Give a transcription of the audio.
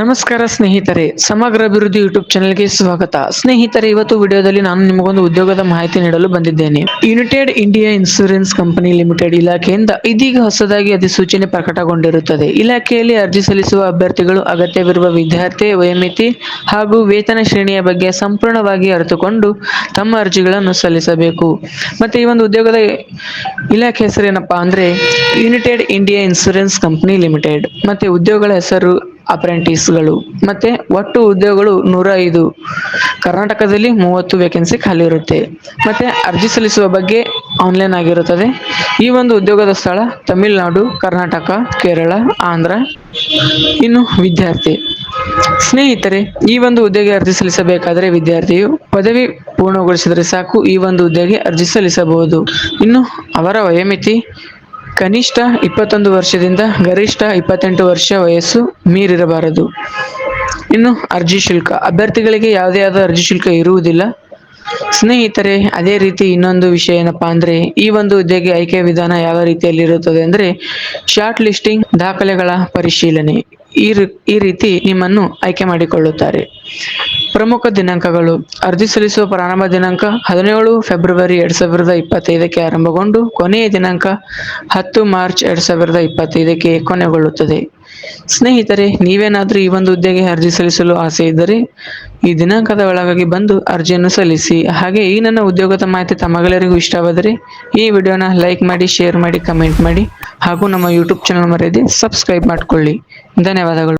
ನಮಸ್ಕಾರ ಸ್ನೇಹಿತರೆ, ಸಮಗ್ರ ಅಭಿವೃದ್ಧಿ ಯೂಟ್ಯೂಬ್ ಚಾನೆಲ್ಗೆ ಸ್ವಾಗತ. ಸ್ನೇಹಿತರೆ, ಇವತ್ತು ವಿಡಿಯೋದಲ್ಲಿ ನಾನು ನಿಮಗೊಂದು ಉದ್ಯೋಗದ ಮಾಹಿತಿ ನೀಡಲು ಬಂದಿದ್ದೇನೆ. United India Insurance Company Limited ಇಲಾಖೆಯಿಂದ ಇದೀಗ ಹೊಸದಾಗಿ ಅಧಿಸೂಚನೆ ಪ್ರಕಟಗೊಂಡಿರುತ್ತದೆ. ಇಲಾಖೆಯಲ್ಲಿ ಅರ್ಜಿ ಸಲ್ಲಿಸುವ ಅಭ್ಯರ್ಥಿಗಳು ಅಗತ್ಯವಿರುವ ವಿದ್ಯಾರ್ಥಿ, ವಯೋಮಿತಿ ಹಾಗೂ ವೇತನ ಶ್ರೇಣಿಯ ಬಗ್ಗೆ ಸಂಪೂರ್ಣವಾಗಿ ಅರಿತುಕೊಂಡು ತಮ್ಮ ಅರ್ಜಿಗಳನ್ನು ಸಲ್ಲಿಸಬೇಕು. ಮತ್ತೆ ಈ ಒಂದು ಉದ್ಯೋಗದ ಇಲಾಖೆ ಹೆಸರೇನಪ್ಪಾ ಅಂದ್ರೆ United India Insurance Company Limited ಮತ್ತೆ ಉದ್ಯೋಗಗಳ ಹೆಸರು ಅಪ್ರೆಂಟಿಸ್ಗಳು ಮತ್ತೆ ಒಟ್ಟು ಉದ್ಯೋಗಗಳು ನೂರ ಐದು ಕರ್ನಾಟಕದಲ್ಲಿ ಮೂವತ್ತು ವೇಕೆನ್ಸಿ ಖಾಲಿ ಇರುತ್ತೆ. ಮತ್ತೆ ಅರ್ಜಿ ಸಲ್ಲಿಸುವ ಬಗ್ಗೆ ಆನ್ಲೈನ್ ಆಗಿರುತ್ತದೆ. ಈ ಒಂದು ಉದ್ಯೋಗದ ಸ್ಥಳ ತಮಿಳುನಾಡು, ಕರ್ನಾಟಕ, ಕೇರಳ, ಆಂಧ್ರ. ಇನ್ನು ವಿದ್ಯಾರ್ಥಿ. ಸ್ನೇಹಿತರೆ, ಈ ಒಂದು ಹುದ್ದೆಗೆ ಅರ್ಜಿ ಸಲ್ಲಿಸಬೇಕಾದರೆ ವಿದ್ಯಾರ್ಥಿಯು ಪದವಿ ಪೂರ್ಣಗೊಳಿಸಿದರೆ ಸಾಕು ಈ ಒಂದು ಹುದ್ದೆಗೆ ಅರ್ಜಿ ಸಲ್ಲಿಸಬಹುದು. ಇನ್ನು ಅವರ ವಯೋಮಿತಿ ಕನಿಷ್ಠ ಇಪ್ಪತ್ತೊಂದು ವರ್ಷದಿಂದ ಗರಿಷ್ಠ ಇಪ್ಪತ್ತೆಂಟು ವರ್ಷ ವಯಸ್ಸು ಮೀರಿರಬಾರದು. ಇನ್ನು ಅರ್ಜಿ ಶುಲ್ಕ. ಅಭ್ಯರ್ಥಿಗಳಿಗೆ ಯಾವುದೇ ಆದ ಅರ್ಜಿ ಶುಲ್ಕ ಇರುವುದಿಲ್ಲ. ಸ್ನೇಹಿತರೆ, ಅದೇ ರೀತಿ ಇನ್ನೊಂದು ವಿಷಯ ಏನಪ್ಪಾ ಅಂದ್ರೆ, ಈ ಒಂದು ಹುದ್ದೆಗೆ ಆಯ್ಕೆ ವಿಧಾನ ಯಾವ ರೀತಿಯಲ್ಲಿ ಇರುತ್ತದೆ ಅಂದ್ರೆ ಶಾರ್ಟ್ ಲಿಸ್ಟಿಂಗ್ ದಾಖಲೆಗಳ ಪರಿಶೀಲನೆ. ಈ ರೀತಿ ನಿಮ್ಮನ್ನು ಆಯ್ಕೆ ಮಾಡಿಕೊಳ್ಳುತ್ತಾರೆ. ಪ್ರಮುಖ ದಿನಾಂಕಗಳು. ಅರ್ಜಿ ಸಲ್ಲಿಸುವ ಪ್ರಾರಂಭ ದಿನಾಂಕ ಹದಿನೇಳು ಫೆಬ್ರವರಿ ಎರಡ್ ಸಾವಿರದ ಇಪ್ಪತ್ತೈದಕ್ಕೆ ಆರಂಭಗೊಂಡು ಕೊನೆಯ ದಿನಾಂಕ ಹತ್ತು ಮಾರ್ಚ್ ಎರಡ್ ಸಾವಿರದ ಇಪ್ಪತ್ತೈದಕ್ಕೆ ಕೊನೆಗೊಳ್ಳುತ್ತದೆ. ಸ್ನೇಹಿತರೆ, ನೀವೇನಾದರೂ ಈ ಒಂದು ಹುದ್ದೆಗೆ ಅರ್ಜಿ ಸಲ್ಲಿಸಲು ಆಸೆ ಇದ್ದರೆ ಈ ದಿನಾಂಕದ ಒಳಗಾಗಿ ಬಂದು ಅರ್ಜಿಯನ್ನು ಸಲ್ಲಿಸಿ. ಹಾಗೆ ಈ ನನ್ನ ಉದ್ಯೋಗದ ಮಾಹಿತಿ ತಮಗೆಲ್ಲರಿಗೂ ಇಷ್ಟವಾದರೆ ಈ ವಿಡಿಯೋನ ಲೈಕ್ ಮಾಡಿ, ಶೇರ್ ಮಾಡಿ, ಕಮೆಂಟ್ ಮಾಡಿ ಹಾಗೂ ನಮ್ಮ ಯೂಟ್ಯೂಬ್ ಚಾನಲ್ ಮರೆಯದೆ ಸಬ್ಸ್ಕ್ರೈಬ್ ಮಾಡಿಕೊಳ್ಳಿ. ಧನ್ಯವಾದಗಳು.